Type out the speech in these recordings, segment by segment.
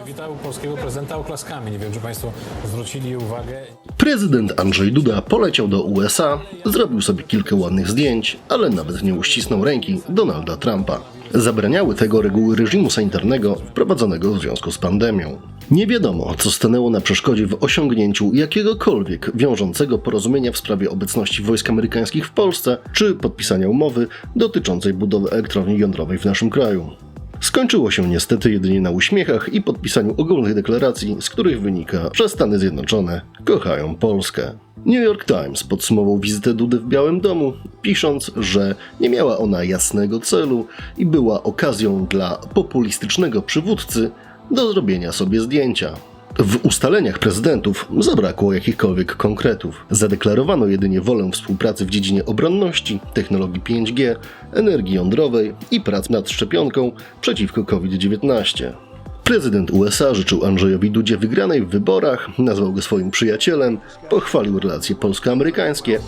przywitał polskiego prezydenta oklaskami. Nie wiem, czy Państwo zwrócili uwagę. Prezydent Andrzej Duda poleciał do USA, zrobił sobie kilka ładnych zdjęć, ale nawet nie uścisnął ręki Donalda Trumpa. Zabraniały tego reguły reżimu sanitarnego wprowadzonego w związku z pandemią. Nie wiadomo, co stanęło na przeszkodzie w osiągnięciu jakiegokolwiek wiążącego porozumienia w sprawie obecności wojsk amerykańskich w Polsce, czy podpisania umowy dotyczącej budowy elektrowni jądrowej w naszym kraju. Skończyło się niestety jedynie na uśmiechach i podpisaniu ogólnych deklaracji, z których wynika, że Stany Zjednoczone kochają Polskę. New York Times podsumował wizytę Dudy w Białym Domu, pisząc, że nie miała ona jasnego celu i była okazją dla populistycznego przywódcy do zrobienia sobie zdjęcia. W ustaleniach prezydentów zabrakło jakichkolwiek konkretów. Zadeklarowano jedynie wolę współpracy w dziedzinie obronności, technologii 5G, energii jądrowej i prac nad szczepionką przeciwko COVID-19. Prezydent USA życzył Andrzejowi Dudzie wygranej w wyborach, nazwał go swoim przyjacielem, pochwalił relacje polsko-amerykańskie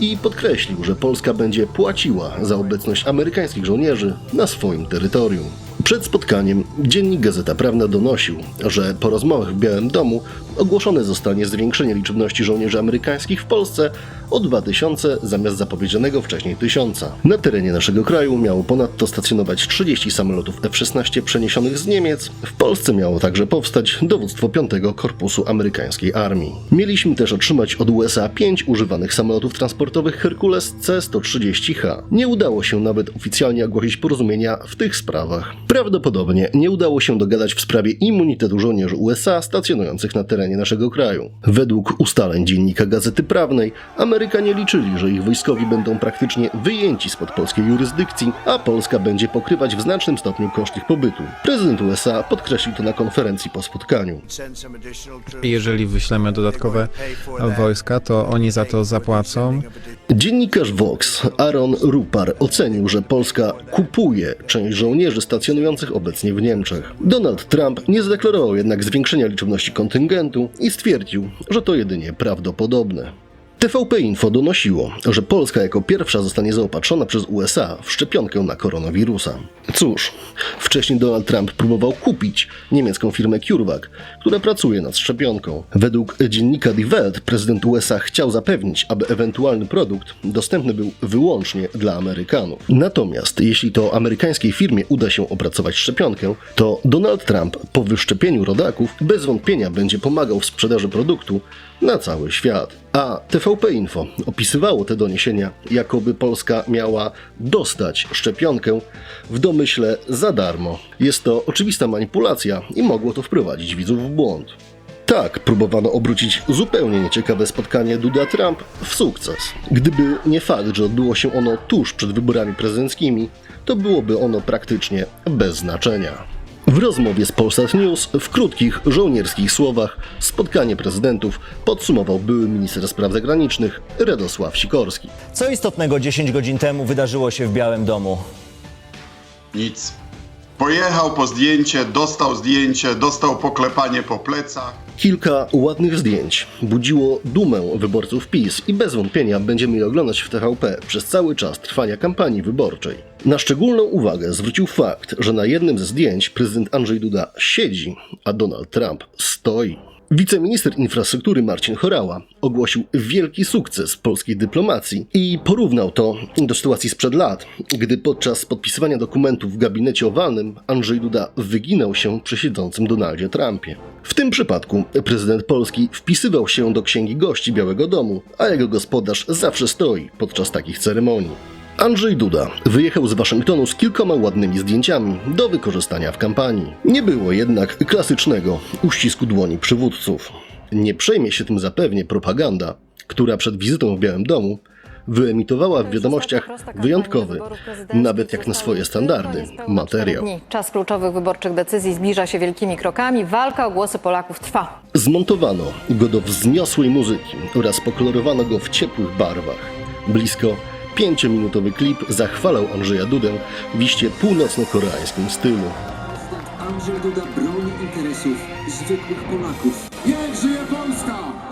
i podkreślił, że Polska będzie płaciła za obecność amerykańskich żołnierzy na swoim terytorium. Przed spotkaniem dziennik Gazeta Prawna donosił, że po rozmowach w Białym Domu ogłoszone zostanie zwiększenie liczebności żołnierzy amerykańskich w Polsce o 2000 zamiast zapowiedzianego wcześniej 1000. Na terenie naszego kraju miało ponadto stacjonować 30 samolotów F-16 przeniesionych z Niemiec. W Polsce miało także powstać dowództwo 5 Korpusu Amerykańskiej Armii. Mieliśmy też otrzymać od USA 5 używanych samolotów transportowych Hercules C-130H. Nie udało się nawet oficjalnie ogłosić porozumienia w tych sprawach. Prawdopodobnie nie udało się dogadać w sprawie immunitetu żołnierzy USA stacjonujących na terenie naszego kraju. Według ustaleń dziennika Gazety Prawnej, Amerykanie liczyli, że ich wojskowi będą praktycznie wyjęci spod polskiej jurysdykcji, a Polska będzie pokrywać w znacznym stopniu koszt ich pobytu. Prezydent USA podkreślił to na konferencji po spotkaniu. Jeżeli wyślemy dodatkowe wojska, to oni za to zapłacą. Dziennikarz Vox Aaron Rupar ocenił, że Polska kupuje część żołnierzy stacjonujących obecnie w Niemczech. Donald Trump nie zadeklarował jednak zwiększenia liczebności kontyngentu i stwierdził, że to jedynie prawdopodobne. TVP Info donosiło, że Polska jako pierwsza zostanie zaopatrzona przez USA w szczepionkę na koronawirusa. Cóż, wcześniej Donald Trump próbował kupić niemiecką firmę CureVac, która pracuje nad szczepionką. Według dziennika Die Welt prezydent USA chciał zapewnić, aby ewentualny produkt dostępny był wyłącznie dla Amerykanów. Natomiast jeśli to amerykańskiej firmie uda się opracować szczepionkę, to Donald Trump po wyszczepieniu rodaków bez wątpienia będzie pomagał w sprzedaży produktu na cały świat. A TVP Info opisywało te doniesienia, jakoby Polska miała dostać szczepionkę w domyśle za darmo. Jest to oczywista manipulacja i mogło to wprowadzić widzów w błąd. Tak, próbowano obrócić zupełnie nieciekawe spotkanie Duda-Trump w sukces. Gdyby nie fakt, że odbyło się ono tuż przed wyborami prezydenckimi, to byłoby ono praktycznie bez znaczenia. W rozmowie z Polsat News w krótkich, żołnierskich słowach spotkanie prezydentów podsumował były minister spraw zagranicznych Radosław Sikorski. Co istotnego 10 godzin temu wydarzyło się w Białym Domu? Nic. Pojechał po zdjęcie, dostał zdjęcie, dostał poklepanie po plecach. Kilka ładnych zdjęć budziło dumę wyborców PiS i bez wątpienia będziemy je oglądać w TVP przez cały czas trwania kampanii wyborczej. Na szczególną uwagę zwrócił fakt, że na jednym ze zdjęć prezydent Andrzej Duda siedzi, a Donald Trump stoi. Wiceminister infrastruktury Marcin Chorała ogłosił wielki sukces polskiej dyplomacji i porównał to do sytuacji sprzed lat, gdy podczas podpisywania dokumentów w gabinecie owalnym Andrzej Duda wyginał się przy siedzącym Donaldzie Trumpie. W tym przypadku prezydent Polski wpisywał się do księgi gości Białego Domu, a jego gospodarz zawsze stoi podczas takich ceremonii. Andrzej Duda wyjechał z Waszyngtonu z kilkoma ładnymi zdjęciami do wykorzystania w kampanii. Nie było jednak klasycznego uścisku dłoni przywódców. Nie przejmie się tym zapewnie propaganda, która przed wizytą w Białym Domu wyemitowała w wiadomościach wyjątkowy, nawet jak na swoje standardy, materiał. Czas kluczowych wyborczych decyzji zbliża się wielkimi krokami. Walka o głosy Polaków trwa. Zmontowano go do wzniosłej muzyki oraz pokolorowano go w ciepłych barwach. Blisko pięciominutowy klip zachwalał Andrzeja Dudę w iście północno-koreańskim stylu. Andrzej Duda broni interesów zwykłych Polaków. Niech żyje Polska!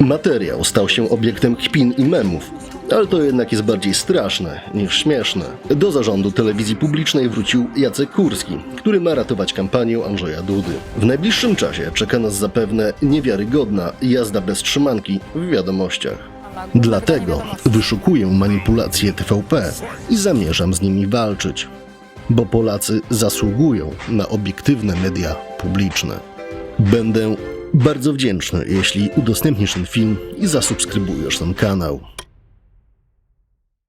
Materiał stał się obiektem kpin i memów, ale to jednak jest bardziej straszne niż śmieszne. Do zarządu telewizji publicznej wrócił Jacek Kurski, który ma ratować kampanię Andrzeja Dudy. W najbliższym czasie czeka nas zapewne niewiarygodna jazda bez trzymanki w wiadomościach. Dlatego wyszukuję manipulacje TVP i zamierzam z nimi walczyć, bo Polacy zasługują na obiektywne media publiczne. Będę bardzo wdzięczny, jeśli udostępnisz ten film i zasubskrybujesz ten kanał.